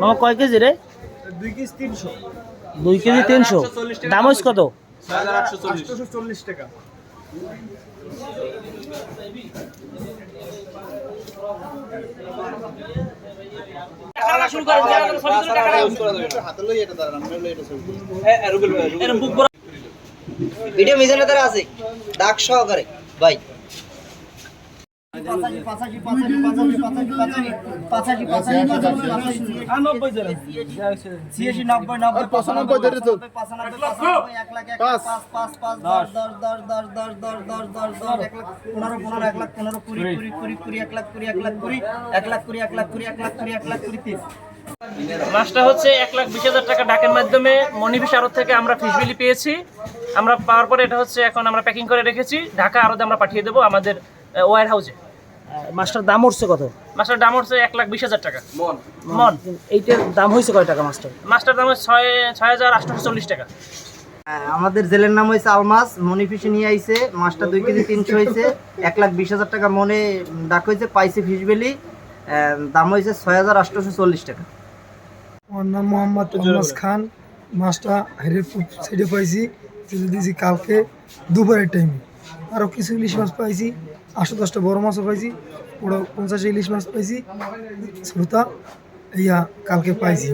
মামা কয় কেজি রে? দুই কেজি তিনশো। দুই কেজি তিনশো। দাম হচ্ছে কত? চল্লিশ টাকা। ভিডিও দ্বারা আছে। ডাক সহকারে। ভাই। মাছটা হচ্ছে এক লাখ বিশ হাজার টাকা ডাকের মাধ্যমে মনিফিস আড়ত থেকে আমরা ফিশবিলি পেয়েছি। আমরা পাওয়ার পরে এটা হচ্ছে এখন আমরা প্যাকিং করে রেখেছি। ঢাকা আড়তে আমরা পাঠিয়ে দেবো আমাদের ওয়ার হাউসে মাছটার দাম উঠছে কত? মাছটার দাম হচ্ছে এক লাখ বিশ হাজার টাকা। মন। এইটার দাম হয়েছে কয় টাকা মাছটার? মাছটার দাম হচ্ছে ছয় ছয় হাজার আটশোশো চল্লিশ টাকা। আমাদের জেলের নাম হয়েছে আলমাস। মনি ফিশে নিয়ে আইছে। মাছটা দুই কেজি তিনশো হয়েছে। এক লাখ বিশ হাজার টাকা মনে ডাক হয়েছে পাইছে ফিশ বেলি দাম হয়েছে ছয় হাজার আটশোশো চল্লিশ টাকা। আমার নাম মোহাম্মদ আলমাস খান। মাছটা হাইরের সাইডে পাইছি। দিয়েছি কালকে দুপুরের টাইমে আরও কিছু ইলিশ মাছ পাইছি। আটশো দশটা বড় মাছও পাইছি পুরো পঞ্চাশ ইলিশ মাছ পাইছি। শ্রোতা ইয়া কালকে পাইছি